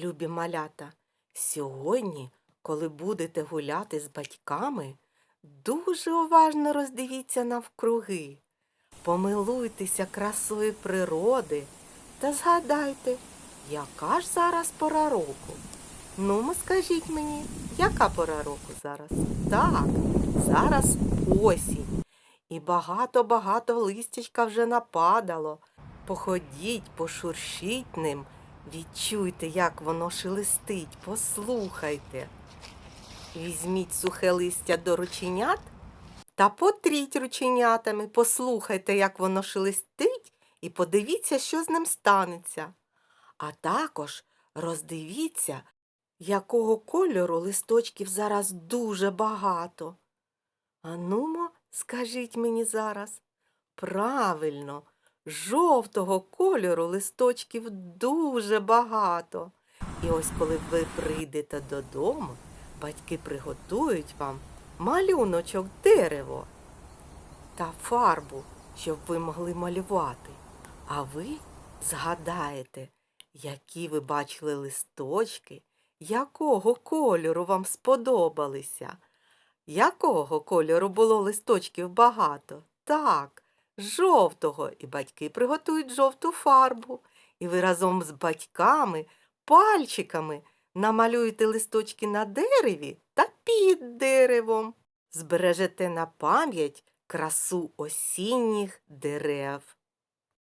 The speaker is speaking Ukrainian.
Любі малята, сьогодні, коли будете гуляти з батьками, дуже уважно роздивіться навкруги, помилуйтеся красою природи та згадайте, яка ж зараз пора року. Ну, скажіть мені, яка пора року зараз? Так, зараз осінь. І багато-багато листячка вже нападало. Походіть, пошуршіть ним, відчуйте, як воно шелестить, послухайте. Візьміть сухе листя до рученят та потріть рученятами, послухайте, як воно шелестить, і подивіться, що з ним станеться. А також роздивіться, якого кольору листочків зараз дуже багато. А нумо, скажіть мені зараз. Правильно, жовтого кольору листочків дуже багато. І ось коли ви прийдете додому, батьки приготують вам малюночок дерево та фарбу, щоб ви могли малювати. А ви згадаєте, які ви бачили листочки, якого кольору вам сподобалися. Якого кольору було листочків багато? Так, жовтого. І батьки приготують жовту фарбу. І ви разом з батьками, пальчиками намалюєте листочки на дереві та під деревом. Збережете на пам'ять красу осінніх дерев.